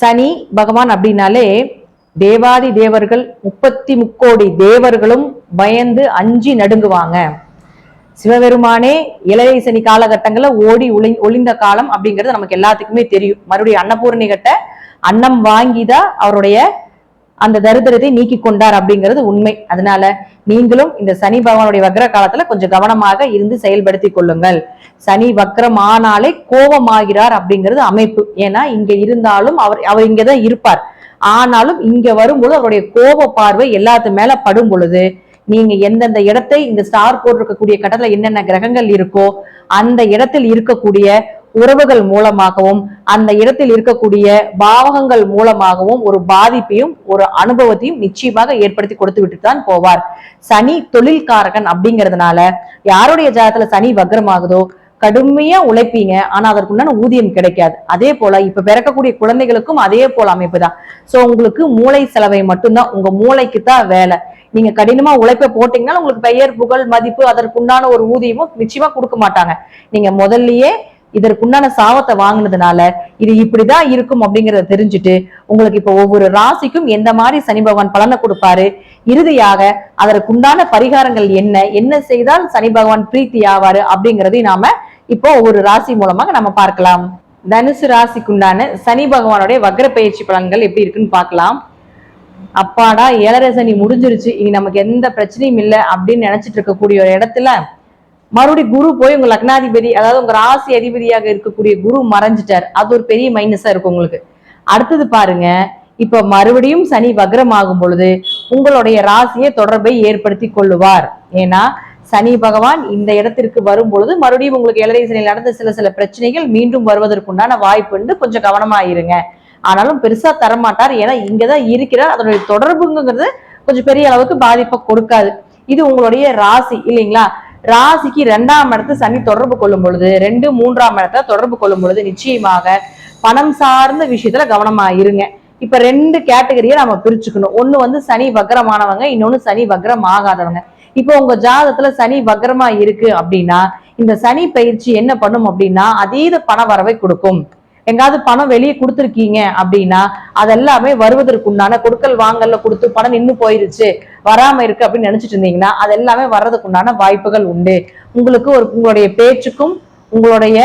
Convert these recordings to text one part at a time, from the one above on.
சனி பகவான் அப்படின்னாலே தேவாதி தேவர்கள் முப்பத்தி முக்கோடி தேவர்களும் பயந்து அஞ்சி நடுங்குவாங்க. சிவபெருமானே இளைய சனி காலகட்டங்களில் ஓடி ஒளி ஒளிந்த காலம் அப்படிங்கிறது நமக்கு எல்லாத்துக்குமே தெரியும். மறுபடியும் அன்னபூரணி கட்ட அன்னம் வாங்கிதான் அவருடைய அந்த தரித்திரத்தை நீக்கி கொண்டார் அப்படிங்கிறது உண்மை. அதனால நீங்களும் இந்த சனி பகவானுடைய வக்ர காலத்துல கொஞ்சம் கவனமாக இருந்து செயல்படுத்தி கொள்ளுங்கள். சனி வக்ரம் ஆனாலே கோபமாகிறார் அப்படிங்கிறது அமைப்பு. ஏன்னா இங்க இருந்தாலும் அவர் அவர் இங்கதான் இருப்பார். ஆனாலும் இங்க வரும்பொழுது அவருடைய கோப பார்வை எல்லாத்து மேல படும் பொழுது நீங்க எந்தெந்த இடத்தை இந்த ஸ்டார் போட்டிருக்கக்கூடிய கட்டத்துல என்னென்ன கிரகங்கள் இருக்கோ அந்த இடத்தில் இருக்கக்கூடிய உறவுகள் மூலமாகவும் அந்த இடத்தில் இருக்கக்கூடிய பாவகங்கள் மூலமாகவும் ஒரு பாதிப்பையும் ஒரு அனுபவத்தையும் நிச்சயமாக ஏற்படுத்தி கொடுத்து விட்டு தான் போவார். சனி தொழில்காரகன் அப்படிங்கிறதுனால யாருடைய ஜாதத்துல சனி வக்ரமாகுதோ கடுமையா உழைப்பீங்க ஆனா அதற்குண்டான ஊதியம் கிடைக்காது. அதே போல இப்ப பிறக்கக்கூடிய குழந்தைகளுக்கும் அதே போல அமைப்பு தான் சோ உங்களுக்கு மூளை செலவை மட்டும்தான் உங்க மூளைக்கு தான் வேலை. நீங்க கடினமா உழைப்ப போட்டீங்கன்னா உங்களுக்கு பெயர் புகழ் மதிப்பு அதற்குண்டான ஒரு ஊதியமும் நிச்சயமா கொடுக்க மாட்டாங்க. நீங்க முதல்லயே இதற்குண்டான சாபத்தை வாங்கினதுனால இது இப்படிதான் இருக்கும் அப்படிங்கறத தெரிஞ்சுட்டு உங்களுக்கு இப்ப ஒவ்வொரு ராசிக்கும் எந்த மாதிரி சனி பகவான் பலனை கொடுப்பாரு? இறுதியாக அதற்குண்டான பரிகாரங்கள் என்ன? என்ன செய்தால் சனி பகவான் பிரீத்தி ஆவாரு அப்படிங்கறதையும் நாம இப்போ ஒவ்வொரு ராசி மூலமாக நம்ம பார்க்கலாம். தனுசு ராசிக்குண்டான சனி பகவானுடைய வக்ர பயிற்சி பலன்கள் எப்படி இருக்குன்னு பார்க்கலாம். அப்பாடா ஏழரை சனி முடிஞ்சிருச்சு. இனி நமக்கு எந்த பிரச்சனையும் இல்லை அப்படின்னு நினைச்சிட்டு இருக்கக்கூடிய ஒரு இடத்துல மறுபடியும் குரு போய் உங்க லக்னாதிபதி அதாவது உங்க ராசி அதிபதியாக இருக்கக்கூடிய குரு மறைஞ்சிட்டார். அது ஒரு பெரிய மைனஸா இருக்கும் உங்களுக்கு. அடுத்தது பாருங்க. இப்ப மறுபடியும் சனி வக்ரமாகும் பொழுது உங்களுடைய ராசியை தொடர்பை ஏற்படுத்தி கொள்ளுவார். ஏன்னா சனி பகவான் இந்த இடத்திற்கு வரும் பொழுது மறுபடியும் உங்களுக்கு ஏழரை சனியில் நடந்த சில சில பிரச்சனைகள் மீண்டும் வருவதற்குண்டான வாய்ப்பு உண்டு. கொஞ்சம் கவனமாயிருங்க. ஆனாலும் பெருசா தரமாட்டார். ஏன்னா இங்கதான் இருக்கிறார். அதனுடைய தொடர்புங்கிறது கொஞ்சம் பெரிய அளவுக்கு பாதிப்பை கொடுக்காது. இது உங்களுடைய ராசி இல்லைங்களா? ராசிக்கு ரெண்டாம் இடத்து சனி தொடர்பு கொள்ளும் பொழுது ரெண்டு மூன்றாம் இடத்துல தொடர்பு கொள்ளும் பொழுது நிச்சயமாக பணம் சார்ந்த விஷயத்துல கவனமா இருங்க. இப்ப ரெண்டு கேட்டகரியை நம்ம பிரிச்சுக்கணும். ஒண்ணு வந்து சனி வக்ரமானவங்க இன்னொன்னு சனி வக்ரம் ஆகாதவங்க. இப்போ உங்க ஜாதகத்துல சனி வக்ரமா இருக்கு அப்படின்னா இந்த சனி பயிற்சி என்ன பண்ணும் அப்படின்னா அதீத பண வரவை கொடுக்கும். எங்காவது பணம் வெளியே கொடுத்துருக்கீங்க அப்படின்னா அதெல்லாமே வருவதற்குண்டான கொடுக்கல் வாங்கல்ல கொடுத்து பணம் நின்னு போயிருச்சு வராம இருக்கு அப்படின்னு நினைச்சிட்டு இருந்தீங்கன்னா அது எல்லாமே வர்றதுக்குண்டான வாய்ப்புகள் உண்டு. உங்களுக்கு ஒரு உங்களுடைய பேச்சுக்கும் உங்களுடைய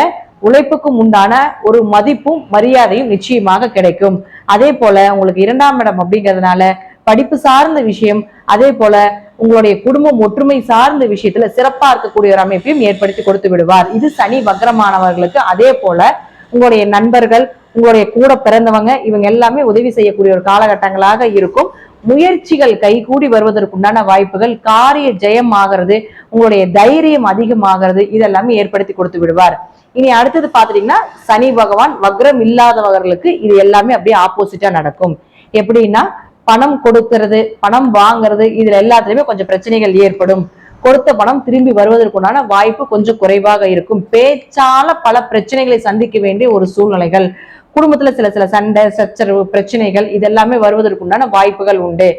உழைப்புக்கும் உண்டான ஒரு மதிப்பும் மரியாதையும் நிச்சயமாக கிடைக்கும். அதே போல உங்களுக்கு இரண்டாம் இடம் அப்படிங்கிறதுனால படிப்பு சார்ந்த விஷயம் அதே போல உங்களுடைய குடும்பம் ஒற்றுமை சார்ந்த விஷயத்துல சிறப்பா இருக்கக்கூடிய ஒரு அமைப்பையும் ஏற்படுத்தி கொடுத்து விடுவார். இது சனி வக்ரமானவர்களுக்கு அதே போல உங்களுடைய நண்பர்கள் உங்களுடைய கூட பிறந்தவங்க இவங்க எல்லாமே உதவி செய்யக்கூடிய ஒரு காலகட்டங்களாக இருக்கும். முயற்சிகள் கைகூடி வருவதற்குண்டான வாய்ப்புகள் காரிய ஜெயம் ஆகிறது உங்களுடைய தைரியம் அதிகமாகிறது இதெல்லாமே ஏற்படுத்தி கொடுத்து விடுவார். இனி அடுத்தது பாத்துட்டீங்கன்னா சனி பகவான் வக்ரம் இல்லாதவர்களுக்கு இது எல்லாமே அப்படியே ஆப்போசிட்டா நடக்கும். எப்படின்னா பணம் கொடுக்கறது பணம் வாங்குறது இதுல எல்லாத்துலயுமே கொஞ்சம் பிரச்சனைகள் ஏற்படும். கொடுத்த பணம் திரும்பி வருவதற்குண்டான வாய்ப்பு கொஞ்சம் குறைவாக இருக்கும். பேச்சால பல பிரச்சனைகளை சந்திக்க வேண்டிய ஒரு சூழ்நிலைகள். குடும்பத்துல சில சில சண்டை சச்சரவு பிரச்சனைகள் இதெல்லாமே வருவதற்குண்டான வாய்ப்புகள் உண்டு.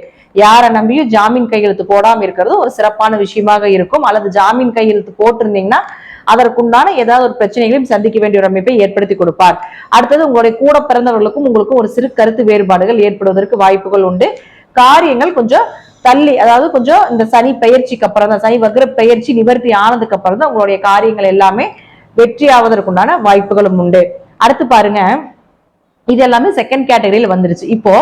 யாரை நம்பியும் ஜாமீன் கையெழுத்து போடாம இருக்கிறது ஒரு சிறப்பான விஷயமாக இருக்கும். அல்லது ஜாமீன் கையெழுத்து போட்டிருந்தீங்கன்னா அதற்குண்டான ஏதாவது ஒரு பிரச்சனைகளையும் சந்திக்க வேண்டிய ஒரு அமைப்பை ஏற்படுத்தி கொடுப்பார். அடுத்தது உங்களுடைய கூட பிறந்தவர்களுக்கும் உங்களுக்கும் ஒரு சிறு கருத்து வேறுபாடுகள் ஏற்படுவதற்கு வாய்ப்புகள் உண்டு. காரியங்கள் கொஞ்சம் தள்ளி அதாவது கொஞ்சம் இந்த சனி பயிற்சிக்கு அப்புறம் தான் சனி வக்ர பயிற்சி நிவர்த்தி ஆனதுக்கு அப்புறம் தான் உங்களுடைய காரியங்கள் எல்லாமே வெற்றி ஆவதற்குண்டான வாய்ப்புகளும் உண்டு. அடுத்து பாருங்க இது எல்லாமே செகண்ட் கேட்டகரியில வந்துருச்சு. இப்போ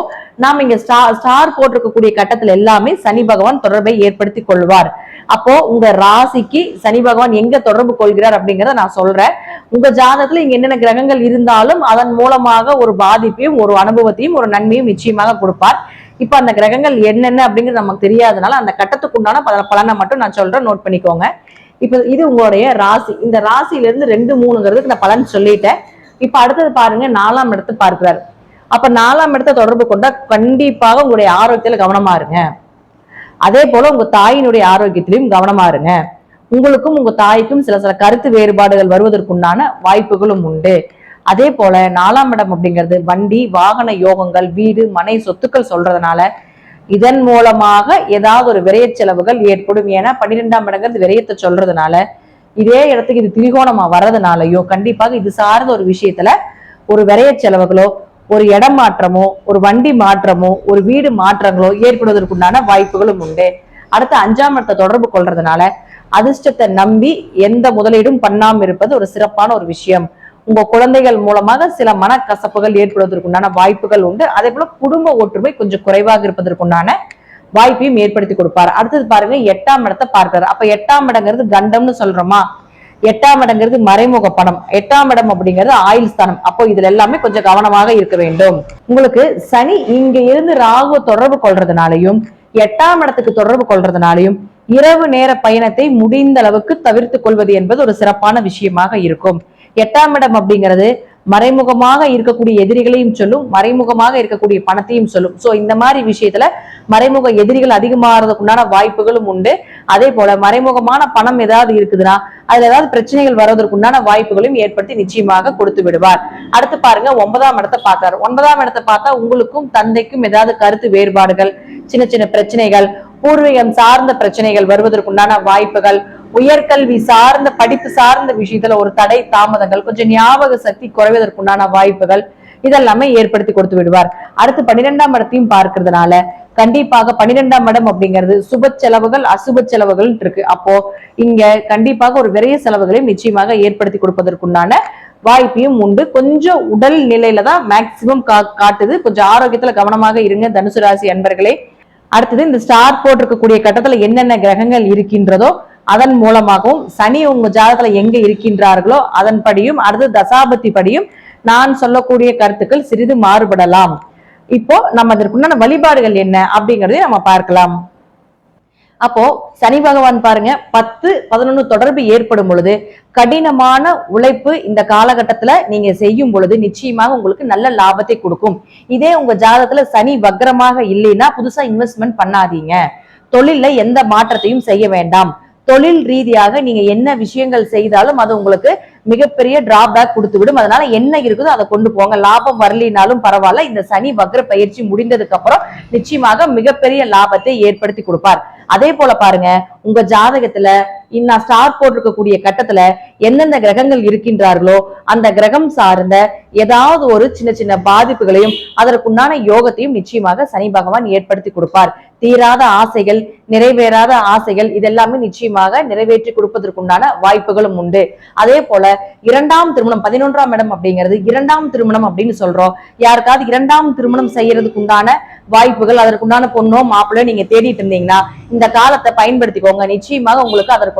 நாம இங்க ஸ்டார் ஸ்டார் போட்டிருக்கக்கூடிய கட்டத்துல எல்லாமே சனி பகவான் தொடர்பை ஏற்படுத்தி கொள்வார். அப்போ உங்க ராசிக்கு சனி பகவான் எங்க தொடர்பு கொள்கிறார் அப்படிங்கறத நான் சொல்றேன். உங்க ஜாதகத்துல இங்க என்னென்ன கிரகங்கள் இருந்தாலும் அதன் மூலமாக ஒரு பாதிப்பையும் ஒரு அனுபவத்தையும் ஒரு நன்மையும் நிச்சயமாக கொடுப்பார். இப்ப அந்த கிரகங்கள் என்னென்ன அப்படிங்கிறது நமக்கு தெரியாதனால அந்த கட்டத்துக்கு உண்டான பல- பலனை மட்டும் நான் சொல்றேன். நோட் பண்ணிக்கோங்க. இப்ப இது உங்களுடைய ராசி. இந்த ராசியில இருந்து ரெண்டு மூணுங்கிறதுக்கு நான் பலன் சொல்லிட்டேன். இப்ப அடுத்தது பாருங்க நாலாம் இடத்தை பார்க்கிறாரு. அப்ப நாலாம் இடத்தை தொடர்பு கொண்டா கண்டிப்பாக உங்களுடைய ஆரோக்கியத்துல கவனமா இருங்க. அதே போல உங்க தாயினுடைய ஆரோக்கியத்திலையும் கவனமா இருங்க. உங்களுக்கும் உங்க தாய்க்கும் சில சில கருத்து வேறுபாடுகள் வருவதற்குண்டான வாய்ப்புகளும் உண்டு. அதே போல நாலாம் இடம் அப்படிங்கிறது வண்டி வாகன யோகங்கள் வீடு மனை சொத்துக்கள் சொல்றதுனால இதன் மூலமாக ஏதாவது ஒரு விரைய செலவுகள் ஏற்படும். ஏன்னா பன்னிரெண்டாம் இடங்கிறது விரயத்தை சொல்றதுனால இதே இடத்துக்கு இது திரிகோணமா வர்றதுனாலயோ கண்டிப்பாக இது சார்ந்த ஒரு விஷயத்துல ஒரு விரைய செலவுகளோ ஒரு இடம் மாற்றமோ ஒரு வண்டி மாற்றமோ ஒரு வீடு மாற்றங்களோ ஏற்படுவதற்குண்டான வாய்ப்புகளும் உண்டு. அடுத்து அஞ்சாம் இடத்தை தொடர்பு கொள்றதுனால அதிர்ஷ்டத்தை நம்பி எந்த முதலீடும் பண்ணாம இருப்பது ஒரு சிறப்பான ஒரு விஷயம். உங்க குழந்தைகள் மூலமாக சில மனக்கசப்புகள் ஏற்படுவதற்குண்டான வாய்ப்புகள் உண்டு. அதே போல குடும்ப ஒற்றுமை கொஞ்சம் குறைவாக இருப்பதற்குண்டான வாய்ப்பையும் ஏற்படுத்தி கொடுப்பாரு. அடுத்தது பாருங்க எட்டாம் இடத்தை பார்க்கிறாரு. அப்ப எட்டாம் இடங்கிறது கண்டம்னு சொல்றோமா? எட்டாம் இடங்கிறது மறைமுக பணம் எட்டாம் இடம் அப்படிங்கிறது ஆயுள் ஸ்தானம். அப்போ இதுல எல்லாமே கொஞ்சம் கவனமாக இருக்க வேண்டும். உங்களுக்கு சனி இங்க இருந்து ராகு தொடர்பு கொள்றதுனாலையும் எட்டாம் இடத்துக்கு தொடர்பு கொள்றதுனாலையும் இரவு நேர பயணத்தை முடிந்த அளவுக்கு தவிர்த்து கொள்வது என்பது ஒரு சிறப்பான விஷயமாக இருக்கும். எட்டாம் இடம் அப்படிங்கிறது மறைமுகமாக இருக்கக்கூடிய எதிரிகளையும் சொல்லும் மறைமுகமாக இருக்கக்கூடிய பணத்தையும் சொல்லும். சோ இந்த மாதிரி விஷயத்துல மறைமுக எதிரிகள் அதிகமாகிறதுக்கு உண்டான வாய்ப்புகளும் உண்டு. அதே போல மறைமுகமான பணம் ஏதாவது இருக்குதுன்னா அதுல ஏதாவது பிரச்சனைகள் வருவதற்குண்டான வாய்ப்புகளையும் ஏற்படுத்தி நிச்சயமாக கொடுத்து விடுவார். அடுத்து பாருங்க ஒன்பதாம் இடத்தை பார்த்தாரு. ஒன்பதாம் இடத்தை பார்த்தா உங்களுக்கும் தந்தைக்கும் ஏதாவது கருத்து வேறுபாடுகள் சின்ன சின்ன பிரச்சனைகள் பூர்வீகம் சார்ந்த பிரச்சனைகள் வருவதற்குண்டான வாய்ப்புகள் உயர்கல்வி சார்ந்த படிப்பு சார்ந்த விஷயத்துல ஒரு தடை தாமதங்கள் கொஞ்சம் ஞாபக சக்தி குறைவதற்குண்டான வாய்ப்புகள் இதெல்லாமே ஏற்படுத்தி கொடுத்து விடுவார். அடுத்து பன்னிரெண்டாம் இடத்தையும் பார்க்கறதுனால கண்டிப்பாக பன்னிரெண்டாம் இடம் அப்படிங்கிறது சுப செலவுகள் அசுப செலவுகள் இருக்கு. அப்போ இங்க கண்டிப்பாக ஒரு விரைய செலவுகளையும் நிச்சயமாக ஏற்படுத்தி கொடுப்பதற்குண்டான வாய்ப்பையும் உண்டு. கொஞ்சம் உடல் நிலையில தான் மேக்சிமம் காட்டுது. கொஞ்சம் ஆரோக்கியத்துல கவனமாக இருங்க தனுசு ராசி அன்பர்களே. அடுத்தது இந்த ஸ்டார் போட்டிருக்கக்கூடிய கட்டத்துல என்னென்ன கிரகங்கள் இருக்கின்றதோ அதன் மூலமாகவும் சனி உங்க ஜாதகத்துல எங்க இருக்கின்றார்களோ அதன்படியும் அடுத்து தசாபதி படியும் நான் சொல்லக்கூடிய கருத்துக்கள் சிறிது மாறுபடலாம். இப்போ நம்ம அதற்குண்டான வழிபாடுகள் என்ன அப்படிங்கறதையும் நம்ம பார்க்கலாம். அப்போ சனி பகவான் பாருங்க பத்து பதினொன்னு தொடர்பு ஏற்படும் பொழுது கடினமான உழைப்பு இந்த காலகட்டத்துல நீங்க செய்யும் பொழுது நிச்சயமாக உங்களுக்கு நல்ல லாபத்தை கொடுக்கும். இதே உங்க ஜாதகத்துல சனி வக்ரமாக இல்லைன்னா புதுசா இன்வெஸ்ட்மெண்ட் பண்ணாதீங்க. தொழில எந்த மாற்றத்தையும் செய்ய வேண்டாம். தொழில் ரீதியாக நீங்க என்ன விஷயங்கள் செய்தாலும் அது உங்களுக்கு மிகப்பெரிய டிராபேக் கொடுத்து விடும் அதனால என்ன இருக்குதோ அதை கொண்டு போங்க. லாபம் வரலினாலும் பரவாயில்ல. இந்த சனி வக்ர பயிற்சி முடிந்ததுக்கு அப்புறம் நிச்சயமாக மிகப்பெரிய லாபத்தை ஏற்படுத்தி கொடுப்பார். அதே போல பாருங்க உங்க ஜாதகத்துல நான் ஸ்டார் போட்டிருக்கக்கூடிய கட்டத்துல எந்தெந்த கிரகங்கள் இருக்கின்றார்களோ அந்த கிரகம் சார்ந்த ஏதாவது ஒரு சின்ன சின்ன பாதிப்புகளையும் அதற்குண்டான யோகத்தையும் நிச்சயமாக சனி பகவான் ஏற்படுத்தி கொடுப்பார். தீராத ஆசைகள் நிறைவேறாத ஆசைகள் இதெல்லாமே நிச்சயமாக நிறைவேற்றி கொடுப்பதற்குண்டான வாய்ப்புகளும் உண்டு. அதே போல இரண்டாம் திருமணம் பதினொன்றாம் இடம் அப்படிங்கிறது இரண்டாம் திருமணம் அப்படின்னு சொல்றோம். யாருக்காவது இரண்டாம் திருமணம் செய்யறதுக்கு உண்டான வாய்ப்புகள் அதற்குண்டான பொண்ணோ மாப்பிள்ளையோ நீங்க தேடிட்டு இருந்தீங்கன்னா இந்த காலத்தை பயன்படுத்திக்கோங்க. நிச்சயமாக உங்களுக்கு அதற்கு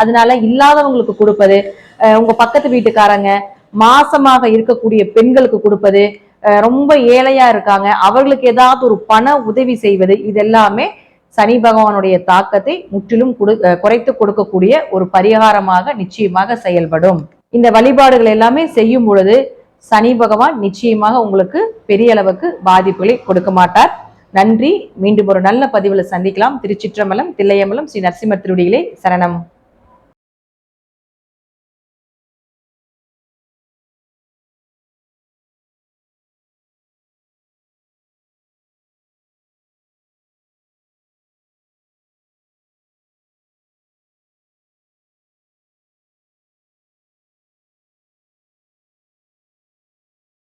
அதனால இல்லாதவங்களுக்கு கொடுப்பது உங்க பக்கத்து வீட்டுக்காரங்க மாசமாக இருக்கக்கூடிய பெண்களுக்கு கொடுப்பது ரொம்ப ஏழையா இருக்காங்க அவர்களுக்கு ஏதாவது ஒரு பண உதவி செய்வது இது எல்லாமே சனி பகவானுடைய தாக்கத்தை முற்றிலும் குறைத்து கொடுக்கக்கூடிய ஒரு பரிகாரமாக நிச்சயமாக செயல்படும். இந்த வழிபாடுகள் எல்லாமே செய்யும் பொழுது சனி பகவான் நிச்சயமாக உங்களுக்கு பெரிய அளவுக்கு பாதிப்புகளை கொடுக்க மாட்டார். நன்றி. மீண்டும் ஒரு நல்ல பதிவுல சந்திக்கலாம். திருச்சிற்றம்பலம் தில்லையம்பலம் ஸ்ரீ நரசிம்மர் திருடிகளே சரணம்.